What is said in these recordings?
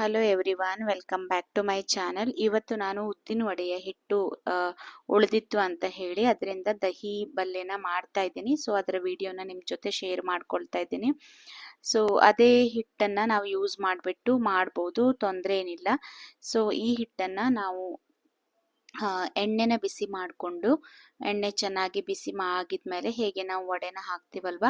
Hello everyone welcome back to my channel ಇವತ್ತು ನಾನು ಉದ್ದಿನ ವಡೆಯ ಹಿಟ್ಟು ಉಳಿದಿತ್ತು ಅಂತ ಹೇಳಿ ಅದರಿಂದ ದಹಿ ಬಲ್ಲೆನ ಮಾಡ್ತಾ ಇದ್ದೀನಿ. ಸೊ ಅದರ ವಿಡಿಯೋನ ನಿಮ್ಮ ಜೊತೆ ಶೇರ್ ಮಾಡ್ಕೊಳ್ತಾ ಇದ್ದೀನಿ. ಸೊ ಅದೇ ಹಿಟ್ಟನ್ನು ನಾವು ಯೂಸ್ ಮಾಡಿಬಿಟ್ಟು ಮಾಡ್ಬೋದು, ತೊಂದರೆ ಏನಿಲ್ಲ. ಸೊ ಈ ಹಿಟ್ಟನ್ನು ನಾವು ಎಣ್ಣೆನ ಬಿಸಿ ಮಾಡಿಕೊಂಡು, ಎಣ್ಣೆ ಚೆನ್ನಾಗಿ ಬಿಸಿ ಆಗಿದ್ಮೇಲೆ ಹೇಗೆ ನಾವು ವಡೆನ ಹಾಕ್ತೀವಲ್ವ?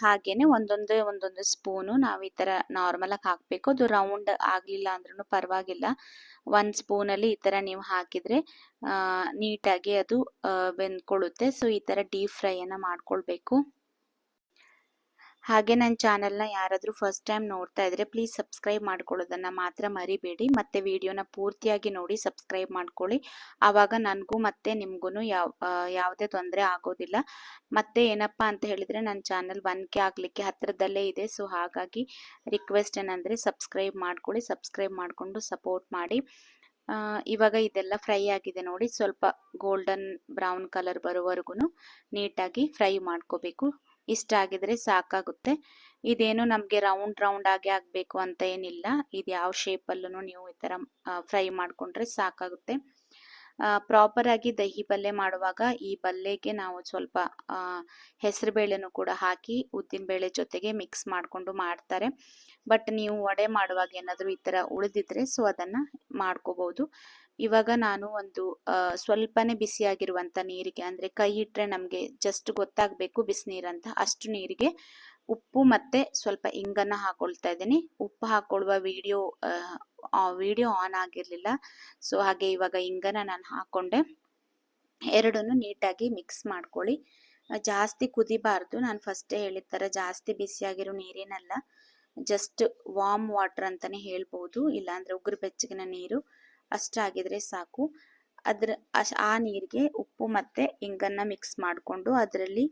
ಹಾಗೇನೆ ಒಂದೊಂದೇ, ಒಂದೊಂದು ಸ್ಪೂನು ನಾವು ಈ ಥರ ನಾರ್ಮಲಾಗಿ ಹಾಕಬೇಕು. ಅದು ರೌಂಡ್ ಆಗಲಿಲ್ಲ ಅಂದ್ರೂ ಪರವಾಗಿಲ್ಲ. ಒಂದು ಸ್ಪೂನಲ್ಲಿ ಈ ಥರ ನೀವು ಹಾಕಿದರೆ ನೀಟಾಗಿ ಅದು ಬೆಂದ್ಕೊಳ್ಳುತ್ತೆ. ಸೊ, ಈ ಥರ ಡೀಪ್ ಫ್ರೈಯನ್ನು ಮಾಡ್ಕೊಳ್ಬೇಕು. ಹಾಗೆ ನನ್ನ ಚಾನಲ್ನ ಯಾರಾದರೂ ಫಸ್ಟ್ ಟೈಮ್ ನೋಡ್ತಾ ಇದ್ರೆ ಪ್ಲೀಸ್ ಸಬ್ಸ್ಕ್ರೈಬ್ ಮಾಡ್ಕೊಳ್ಳೋದನ್ನು ಮಾತ್ರ ಮರಿಬೇಡಿ. ಮತ್ತು ವಿಡಿಯೋನ ಪೂರ್ತಿಯಾಗಿ ನೋಡಿ ಸಬ್ಸ್ಕ್ರೈಬ್ ಮಾಡ್ಕೊಳ್ಳಿ. ಆವಾಗ ನನಗೂ ಮತ್ತು ನಿಮಗೂ ಯಾವ ಯಾವುದೇ ತೊಂದರೆ ಆಗೋದಿಲ್ಲ. ಮತ್ತೆ ಏನಪ್ಪ ಅಂತ ಹೇಳಿದರೆ ನನ್ನ ಚಾನಲ್ ಒನ್ ಕೆ ಆಗಲಿಕ್ಕೆ ಹತ್ತಿರದಲ್ಲೇ ಇದೆ. ಸೊ ಹಾಗಾಗಿ ರಿಕ್ವೆಸ್ಟ್ ಏನಂದರೆ ಸಬ್ಸ್ಕ್ರೈಬ್ ಮಾಡ್ಕೊಳ್ಳಿ. ಸಬ್ಸ್ಕ್ರೈಬ್ ಮಾಡಿಕೊಂಡು ಸಪೋರ್ಟ್ ಮಾಡಿ. ಇವಾಗ ಇದೆಲ್ಲ ಫ್ರೈ ಆಗಿದೆ ನೋಡಿ. ಸ್ವಲ್ಪ ಗೋಲ್ಡನ್ ಬ್ರೌನ್ ಕಲರ್ ಬರೋವರೆಗೂ ನೀಟಾಗಿ ಫ್ರೈ ಮಾಡ್ಕೋಬೇಕು. ಇಷ್ಟ ಆಗಿದ್ರೆ ಸಾಕಾಗುತ್ತೆ. ಇದೇನು ನಮಗೆ ರೌಂಡ್ ರೌಂಡ್ ಆಗಿ ಆಗಬೇಕು ಅಂತ ಏನಿಲ್ಲ. ಇದು ಯಾವ ಶೇಪಲ್ಲೂ ನೀವು ಈ ಥರ ಫ್ರೈ ಮಾಡಿಕೊಂಡ್ರೆ ಸಾಕಾಗುತ್ತೆ. ಪ್ರಾಪರ್ ಆಗಿ ದಹಿ ಬಲ್ಲೆ ಮಾಡುವಾಗ ಈ ಬಲ್ಲೆಗೆ ನಾವು ಸ್ವಲ್ಪ ಹೆಸರುಬೇಳೆನೂ ಕೂಡ ಹಾಕಿ ಉದ್ದಿನ ಬೇಳೆ ಜೊತೆಗೆ ಮಿಕ್ಸ್ ಮಾಡಿಕೊಂಡು ಮಾಡ್ತಾರೆ. ಬಟ್ ನೀವು ವಡೆ ಮಾಡುವಾಗ ಏನಾದರೂ ಈ ಥರ ಉಳಿದಿದ್ರೆ ಸೊ ಅದನ್ನು ಮಾಡ್ಕೋಬಹುದು ಇವಾಗ ನಾನು ಒಂದು ಸ್ವಲ್ಪನೇ ಬಿಸಿಯಾಗಿರುವಂಥ ನೀರಿಗೆ, ಅಂದರೆ ಕೈ ಇಟ್ಟರೆ ನಮಗೆ ಜಸ್ಟ್ ಗೊತ್ತಾಗಬೇಕು ಅಂತ. ಅಷ್ಟು ನೀರಿಗೆ ಉಪ್ಪು ಮತ್ತೆ ಸ್ವಲ್ಪ ಇಂಗನ್ನ ಹಾಕೊಳ್ತಾ ಇದ್ದೀನಿ. ಉಪ್ಪು ಹಾಕ್ಕೊಳ್ಳುವ ವಿಡಿಯೋ ವಿಡಿಯೋ ಆನ್ ಆಗಿರಲಿಲ್ಲ. ಸೊ ಹಾಗೆ ಇವಾಗ ಇಂಗನ ನಾನು ಹಾಕೊಂಡೆ. ಎರಡನ್ನು ನೀಟಾಗಿ ಮಿಕ್ಸ್ ಮಾಡ್ಕೊಳ್ಳಿ. ಜಾಸ್ತಿ ಕುದಿಬಾರ್ದು. ನಾನು ಫಸ್ಟೇ ಹೇಳಿದ ಥರ ಜಾಸ್ತಿ ಬಿಸಿಯಾಗಿರೋ ನೀರೇನಲ್ಲ. ಜಸ್ಟ್ ವಾಮ್ ವಾಟರ್ ಅಂತಾನೆ ಹೇಳ್ಬೋದು. ಇಲ್ಲಾಂದರೆ ಉಗುರು ಬೆಚ್ಚಗಿನ ನೀರು. ಅಷ್ಟಾಗಿದ್ರೆ ಸಾಕು. ಅದ್ರ ಆ ನೀರಿಗೆ ಉಪ್ಪು ಮತ್ತೆ ಇಂಗನ್ನ ಮಿಕ್ಸ್ ಮಾಡಿಕೊಂಡು ಅದರಲ್ಲಿ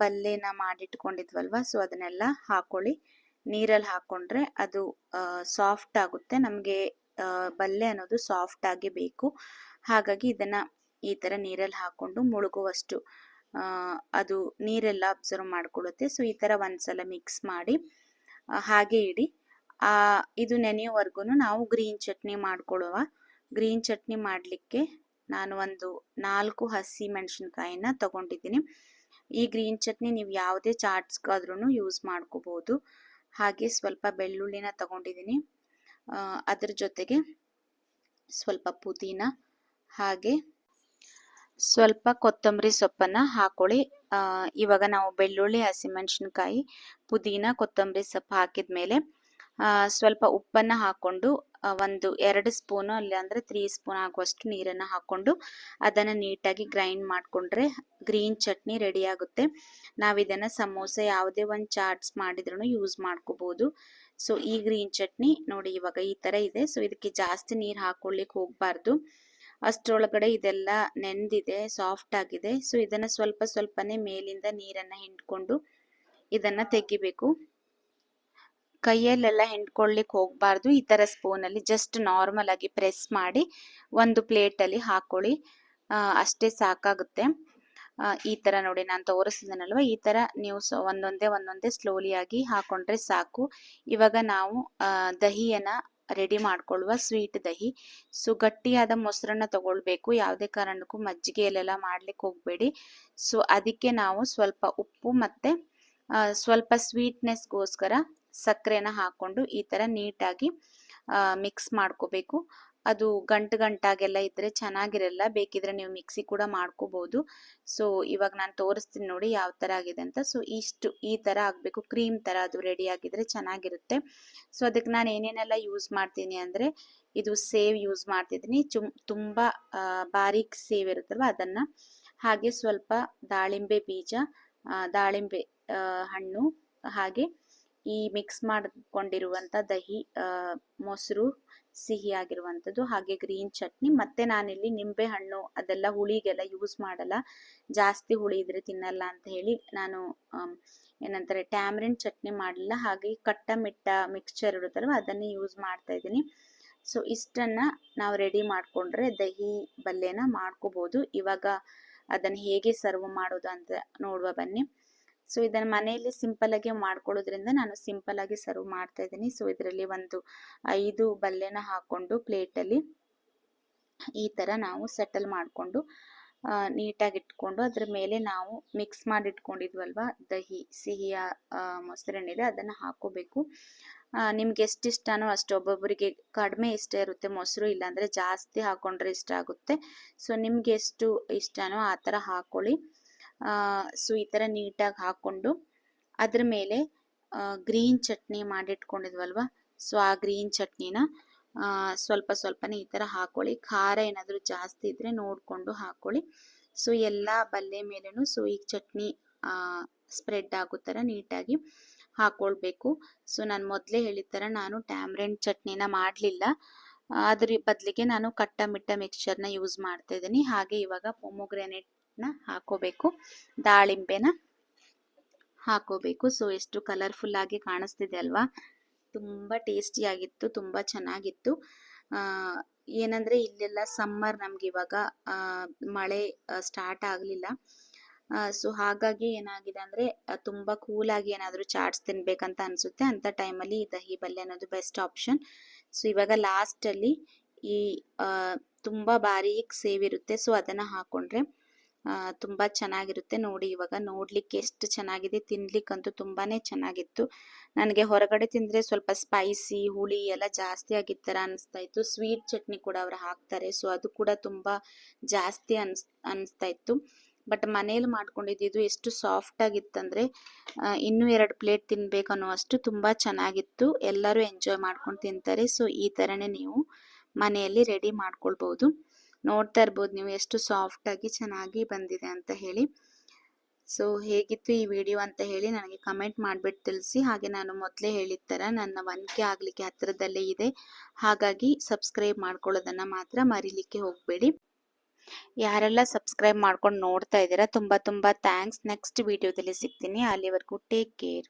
ಬಲ್ಲೆನ ಮಾಡಿಟ್ಕೊಂಡಿದ್ವಲ್ವ? ಸೊ ಅದನ್ನೆಲ್ಲ ಹಾಕೊಳ್ಳಿ. ನೀರಲ್ಲಿ ಹಾಕೊಂಡ್ರೆ ಅದು ಸಾಫ್ಟ್ ಆಗುತ್ತೆ. ನಮಗೆ ಬಲ್ಲೆ ಅನ್ನೋದು ಸಾಫ್ಟ್ ಆಗಿ ಬೇಕು. ಹಾಗಾಗಿ ಇದನ್ನ ಈ ಥರ ನೀರಲ್ಲಿ ಹಾಕೊಂಡು ಮುಳುಗುವಷ್ಟು ಅದು ನೀರೆಲ್ಲ ಅಬ್ಸರ್ವ್ ಮಾಡ್ಕೊಳ್ಳುತ್ತೆ. ಸೊ ಈ ಥರ ಒಂದ್ಸಲ ಮಿಕ್ಸ್ ಮಾಡಿ ಹಾಗೆ ಇಡಿ. ಇದು ನೆನೆಯುವವರೆಗೂ ನಾವು ಗ್ರೀನ್ ಚಟ್ನಿ ಮಾಡ್ಕೊಳ್ಳುವ ಗ್ರೀನ್ ಚಟ್ನಿ ಮಾಡಲಿಕ್ಕೆ ನಾನು ಒಂದು ನಾಲ್ಕು ಹಸಿ ಮೆಣಸಿನ್ಕಾಯಿನ ತಗೊಂಡಿದ್ದೀನಿ. ಈ ಗ್ರೀನ್ ಚಟ್ನಿ ನೀವು ಯಾವುದೇ ಚಾಟ್ಸ್ಗಾದ್ರೂ ಯೂಸ್ ಮಾಡ್ಕೋಬೋದು. ಹಾಗೆ ಸ್ವಲ್ಪ ಬೆಳ್ಳುಳ್ಳಿನ ತಗೊಂಡಿದ್ದೀನಿ. ಅದರ ಜೊತೆಗೆ ಸ್ವಲ್ಪ ಪುದೀನ ಹಾಗೆ ಸ್ವಲ್ಪ ಕೊತ್ತಂಬರಿ ಸೊಪ್ಪನ್ನ ಹಾಕೊಳ್ಳಿ. ಇವಾಗ ನಾವು ಬೆಳ್ಳುಳ್ಳಿ ಹಸಿಮೆಣಸಿನ್ಕಾಯಿ ಪುದೀನ ಕೊತ್ತಂಬರಿ ಸೊಪ್ಪು ಹಾಕಿದ್ಮೇಲೆ ಆ, ಸ್ವಲ್ಪ ಉಪ್ಪನ್ನ ಹಾಕೊಂಡು ಒಂದು ಎರಡು ಸ್ಪೂನು ಅಲ್ಲ ಅಂದ್ರೆ ತ್ರೀ ಸ್ಪೂನ್ ಆಗುವಷ್ಟು ನೀರನ್ನ ಹಾಕೊಂಡು ಅದನ್ನ ನೀಟಾಗಿ ಗ್ರೈಂಡ್ ಮಾಡಿಕೊಂಡ್ರೆ ಗ್ರೀನ್ ಚಟ್ನಿ ರೆಡಿ ಆಗುತ್ತೆ. ನಾವು ಇದನ್ನ ಸಮೋಸೆ ಯಾವುದೇ ಒಂದು ಚಾಟ್ಸ್ ಮಾಡಿದ್ರೂ ಯೂಸ್ ಮಾಡ್ಕೋಬಹುದು ಸೊ, ಈ ಗ್ರೀನ್ ಚಟ್ನಿ ನೋಡಿ ಇವಾಗ ಈ ತರ ಇದೆ. ಸೊ, ಇದಕ್ಕೆ ಜಾಸ್ತಿ ನೀರು ಹಾಕ್ಕೊಳ್ಳಿಕ್ಕೆ ಹೋಗಬಾರ್ದು. ಅಷ್ಟರೊಳಗಡೆ ಇದೆಲ್ಲ ನೆಂದಿದೆ ಸಾಫ್ಟ್ ಆಗಿದೆ. ಸೊ, ಇದನ್ನ ಸ್ವಲ್ಪ ಸ್ವಲ್ಪನೇ ಮೇಲಿಂದ ನೀರನ್ನ ಹಿಂಡ್ಕೊಂಡು ಇದನ್ನ ತೆಗಿಬೇಕು. ಕೈಯಲ್ಲೆಲ್ಲ ಹೆಂಡ್ಕೊಳ್ಳಿಕ್ ಹೋಗ್ಬಾರ್ದು. ಈ ತರ ಸ್ಪೂನಲ್ಲಿ ಜಸ್ಟ್ ನಾರ್ಮಲ್ ಆಗಿ ಪ್ರೆಸ್ ಮಾಡಿ ಒಂದು ಪ್ಲೇಟಲ್ಲಿ ಹಾಕೊಳ್ಳಿ. ಅಷ್ಟೇ ಸಾಕಾಗುತ್ತೆ. ಈ ತರ ನೋಡಿ ನಾನು ತೋರಿಸಿದನಲ್ವ? ಈ ತರ ನೀವು ಒಂದೊಂದೇ ಒಂದೊಂದೇ ಸ್ಲೋಲಿ ಆಗಿ ಹಾಕೊಂಡ್ರೆ ಸಾಕು. ಇವಾಗ ನಾವು ದಹಿಯನ್ನು ರೆಡಿ ಮಾಡ್ಕೊಳ್ಳುವ ಸ್ವೀಟ್ ದಹಿ. ಸೊ ಗಟ್ಟಿಯಾದ ಮೊಸರನ್ನ ತಗೊಳ್ಬೇಕು. ಯಾವುದೇ ಕಾರಣಕ್ಕೂ ಮಜ್ಜಿಗೆಯಲ್ಲೆಲ್ಲ ಮಾಡ್ಲಿಕ್ಕೆ ಹೋಗಬೇಡಿ. ಸೊ ಅದಕ್ಕೆ ನಾವು ಸ್ವಲ್ಪ ಉಪ್ಪು ಮತ್ತೆ ಸ್ವಲ್ಪ ಸ್ವೀಟ್ನೆಸ್ಗೋಸ್ಕರ ಸಕ್ಕರೆನ ಹಾಕೊಂಡು ಈ ಥರ ನೀಟಾಗಿ ಮಿಕ್ಸ್ ಮಾಡ್ಕೋಬೇಕು. ಅದು ಗಂಟು ಗಂಟಾಗೆಲ್ಲ ಇದ್ದರೆ ಚೆನ್ನಾಗಿರಲ್ಲ, ಬೇಕಿದ್ರೆ ನೀವು ಮಿಕ್ಸಿ ಕೂಡ ಮಾಡ್ಕೋಬಹುದು ಸೊ ಇವಾಗ ನಾನು ತೋರಿಸ್ತೀನಿ ನೋಡಿ ಯಾವ ಥರ ಆಗಿದೆ ಅಂತ. ಸೊ ಇಷ್ಟು, ಈ ಥರ ಆಗಬೇಕು. ಕ್ರೀಮ್ ಥರ ಅದು ರೆಡಿ ಆಗಿದ್ರೆ ಚೆನ್ನಾಗಿರುತ್ತೆ. ಸೊ ಅದಕ್ಕೆ ನಾನು ಏನೇನೆಲ್ಲ ಯೂಸ್ ಮಾಡ್ತೀನಿ ಅಂದರೆ, ಇದು ಸೇವ್ ಯೂಸ್ ಮಾಡ್ತಿದ್ದೀನಿ. ಚುಮ್, ತುಂಬ ಬಾರೀಕ್ ಸೇವ್ ಇರುತ್ತಲ್ವ ಅದನ್ನು. ಹಾಗೆ ಸ್ವಲ್ಪ ದಾಳಿಂಬೆ ಬೀಜ ದಾಳಿಂಬೆ ಹಣ್ಣು ಹಾಗೆ ಈ ಮಿಕ್ಸ್ ಮಾಡಿಕೊಂಡಿರುವಂಥ ದಹಿ ಮೊಸರು ಸಿಹಿ ಆಗಿರುವಂಥದ್ದು ಹಾಗೆ ಗ್ರೀನ್ ಚಟ್ನಿ. ಮತ್ತೆ ನಾನಿಲ್ಲಿ ನಿಂಬೆ ಹಣ್ಣು ಅದೆಲ್ಲ ಹುಳಿಗೆಲ್ಲ ಯೂಸ್ ಮಾಡಲ್ಲ. ಜಾಸ್ತಿ ಹುಳಿ ಇದ್ರೆ ತಿನ್ನಲ್ಲ ಅಂತ ಹೇಳಿ ನಾನು ಏನಂತಾರೆ ಟ್ಯಾಮ್ರಿನ್ ಚಟ್ನಿ ಮಾಡಲಿಲ್ಲ. ಹಾಗೆ ಕಟ್ಟ ಮಿಟ್ಟ ಮಿಕ್ಸ್ಚರ್ ಇರುತ್ತಲ್ವ, ಅದನ್ನೇ ಯೂಸ್ ಮಾಡ್ತಾ ಇದ್ದೀನಿ. ಸೊ ಇಷ್ಟನ್ನ ನಾವು ರೆಡಿ ಮಾಡಿಕೊಂಡ್ರೆ ದಹಿ ಬಲ್ಲೆನ ಮಾಡ್ಕೋಬಹುದು ಇವಾಗ ಅದನ್ನು ಹೇಗೆ ಸರ್ವ್ ಮಾಡೋದು ಅಂತ ನೋಡುವ ಬನ್ನಿ. ಸೊ ಇದನ್ನು ಮನೆಯಲ್ಲಿ ಸಿಂಪಲ್ ಆಗಿ ಮಾಡ್ಕೊಳ್ಳೋದ್ರಿಂದ ನಾನು ಸಿಂಪಲ್ ಆಗಿ ಸರ್ವ್ ಮಾಡ್ತಾ ಇದ್ದೀನಿ. ಸೊ ಇದರಲ್ಲಿ ಒಂದು ಐದು ಬಲ್ಲೆನ ಹಾಕೊಂಡು ಪ್ಲೇಟಲ್ಲಿ ಈ ಥರ ನಾವು ಸೆಟಲ್ ಮಾಡಿಕೊಂಡು ನೀಟಾಗಿ ಇಟ್ಕೊಂಡು ಅದ್ರ ಮೇಲೆ ನಾವು ಮಿಕ್ಸ್ ಮಾಡಿ ಇಟ್ಕೊಂಡಿದ್ವಲ್ವ? ದಹಿ, ಸಿಹಿಯ ಮೊಸರೆಣ್ಣಿದೆ ಅದನ್ನು ಹಾಕೋಬೇಕು. ನಿಮ್ಗೆ ಎಷ್ಟು ಇಷ್ಟನೋ ಅಷ್ಟು ಒಬ್ಬೊಬ್ಬರಿಗೆ ಕಡಿಮೆ ಇಷ್ಟ ಇರುತ್ತೆ. ಮೊಸರು ಇಲ್ಲಾಂದರೆ ಜಾಸ್ತಿ ಹಾಕೊಂಡ್ರೆ ಇಷ್ಟ ಆಗುತ್ತೆ. ಸೊ ನಿಮ್ಗೆ ಎಷ್ಟು ಇಷ್ಟನೋ ಆ ಥರ ಹಾಕೊಳ್ಳಿ. ಸೊ ಈ ಥರ ನೀಟಾಗಿ ಹಾಕ್ಕೊಂಡು ಅದ್ರ ಮೇಲೆ ಗ್ರೀನ್ ಚಟ್ನಿ ಮಾಡಿಟ್ಕೊಂಡಿದ್ವಲ್ವ? ಸೊ ಆ ಗ್ರೀನ್ ಚಟ್ನಿನ ಸ್ವಲ್ಪ ಸ್ವಲ್ಪನೇ ಈ ಥರ ಹಾಕೊಳ್ಳಿ. ಖಾರ ಏನಾದರೂ ಜಾಸ್ತಿ ಇದ್ದರೆ ನೋಡಿಕೊಂಡು ಹಾಕೊಳ್ಳಿ. ಸೊ ಎಲ್ಲ ಬಲ್ಲೆ ಮೇಲೂ ಸೊ ಈ ಚಟ್ನಿ ಸ್ಪ್ರೆಡ್ ಆಗೋ ಥರ ನೀಟಾಗಿ ಹಾಕ್ಕೊಳ್ಬೇಕು ಸೊ ನಾನು ಮೊದಲೇ ಹೇಳಿದ ಥರ ನಾನು ಟ್ಯಾಮ್ರೆಂಟ್ ಚಟ್ನಿನ ಮಾಡಲಿಲ್ಲ. ಅದ್ರ ಬದಲಿಗೆ ನಾನು ಕಟ್ಟ ಮಿಟ್ಟ ಮಿಕ್ಸ್ಚರ್ನ ಯೂಸ್ ಮಾಡ್ತಾ ಇದ್ದೀನಿ. ಹಾಗೆ ಇವಾಗ ಪೊಮೊಗ್ರೆನೇಟ್ನ ಹಾಕೋಬೇಕು. ದಾಳಿಂಬೆನ ಹಾಕೋಬೇಕು. ಸೊ ಎಷ್ಟು ಕಲರ್ಫುಲ್ ಆಗಿ ಕಾಣಿಸ್ತಿದೆ ಅಲ್ವಾ? ತುಂಬ ಟೇಸ್ಟಿಯಾಗಿತ್ತು ತುಂಬ ಚೆನ್ನಾಗಿತ್ತು. ಏನಂದರೆ ಇಲ್ಲೆಲ್ಲ ಸಮ್ಮರ್ ನಮ್ಗೆ ಇವಾಗ ಮಳೆ ಸ್ಟಾರ್ಟ್ ಆಗಲಿಲ್ಲ. ಸೊ ಹಾಗಾಗಿ ಏನಾಗಿದೆ ಅಂದರೆ ತುಂಬ ಕೂಲಾಗಿ ಏನಾದರೂ ಚಾಟ್ಸ್ ತಿನ್ಬೇಕಂತ ಅನಿಸುತ್ತೆ. ಅಂಥ ಟೈಮಲ್ಲಿ ಈ ದಹಿ ಬಲ್ಲೆ ಅನ್ನೋದು ಬೆಸ್ಟ್ ಆಪ್ಷನ್ ಸೊ ಇವಾಗ ಲಾಸ್ಟಲ್ಲಿ ಈ ತುಂಬ ಬಾರೀಕ್ ಸೇವಿರುತ್ತೆ. ಸೊ ಅದನ್ನು ಹಾಕ್ಕೊಂಡ್ರೆ ತುಂಬ ಚೆನ್ನಾಗಿರುತ್ತೆ. ನೋಡಿ, ಇವಾಗ ನೋಡ್ಲಿಕ್ಕೆ ಎಷ್ಟು ಚೆನ್ನಾಗಿದೆ, ತಿನ್ಲಿಕ್ಕಂತೂ ತುಂಬಾ ಚೆನ್ನಾಗಿತ್ತು. ನನಗೆ ಹೊರಗಡೆ ತಿಂದರೆ ಸ್ವಲ್ಪ ಸ್ಪೈಸಿ ಹುಳಿ ಎಲ್ಲ ಜಾಸ್ತಿ ಆಗಿದ್ದ ಥರ ಅನಿಸ್ತಾ ಇತ್ತು. ಸ್ವೀಟ್ ಚಟ್ನಿ ಕೂಡ ಅವ್ರು ಹಾಕ್ತಾರೆ ಸೊ ಅದು ಕೂಡ ತುಂಬ ಜಾಸ್ತಿ ಅನ್ಸ್ ಇತ್ತು. ಬಟ್ ಮನೇಲಿ ಮಾಡ್ಕೊಂಡಿದ್ದು ಎಷ್ಟು ಸಾಫ್ಟ್ ಆಗಿತ್ತಂದರೆ ಇನ್ನೂ ಎರಡು ಪ್ಲೇಟ್ ತಿನ್ಬೇಕು ಅನ್ನೋ ಅಷ್ಟು ತುಂಬ ಚೆನ್ನಾಗಿತ್ತು. ಎಲ್ಲರೂ ಎಂಜಾಯ್ ಮಾಡ್ಕೊಂಡು ತಿಂತಾರೆ ಸೊ ಈ ಥರನೇ ನೀವು ಮನೆಯಲ್ಲಿ ರೆಡಿ ಮಾಡ್ಕೊಳ್ಬೋದು. ನೋಡ್ತಾ ಇರ್ಬೋದು ನೀವು ಎಷ್ಟು ಸಾಫ್ಟಾಗಿ ಚೆನ್ನಾಗಿ ಬಂದಿದೆ ಅಂತ ಹೇಳಿ. ಸೊ ಹೇಗಿತ್ತು ಈ ವಿಡಿಯೋ ಅಂತ ಹೇಳಿ ನನಗೆ ಕಮೆಂಟ್ ಮಾಡಿಬಿಟ್ಟು ತಿಳಿಸಿ. ಹಾಗೆ ನಾನು ಮೊದಲೇ ಹೇಳಿದ ಥರ ನನ್ನ ಒನ್ಕೆ ಆಗಲಿಕ್ಕೆ ಹತ್ತಿರದಲ್ಲೇ ಇದೆ. ಹಾಗಾಗಿ ಸಬ್ಸ್ಕ್ರೈಬ್ ಮಾಡ್ಕೊಳ್ಳೋದನ್ನು ಮಾತ್ರ ಮರಿಲಿಕ್ಕೆ ಹೋಗಬೇಡಿ. ಯಾರೆಲ್ಲ ಸಬ್ಸ್ಕ್ರೈಬ್ ಮಾಡ್ಕೊಂಡು ನೋಡ್ತಾ ಇದ್ದೀರಾ, ತುಂಬ ತುಂಬ ಥ್ಯಾಂಕ್ಸ್ ನೆಕ್ಸ್ಟ್ ವಿಡಿಯೋದಲ್ಲಿ ಸಿಗ್ತೀನಿ. ಅಲ್ಲಿವರೆಗೂ ಟೇಕ್ ಕೇರ್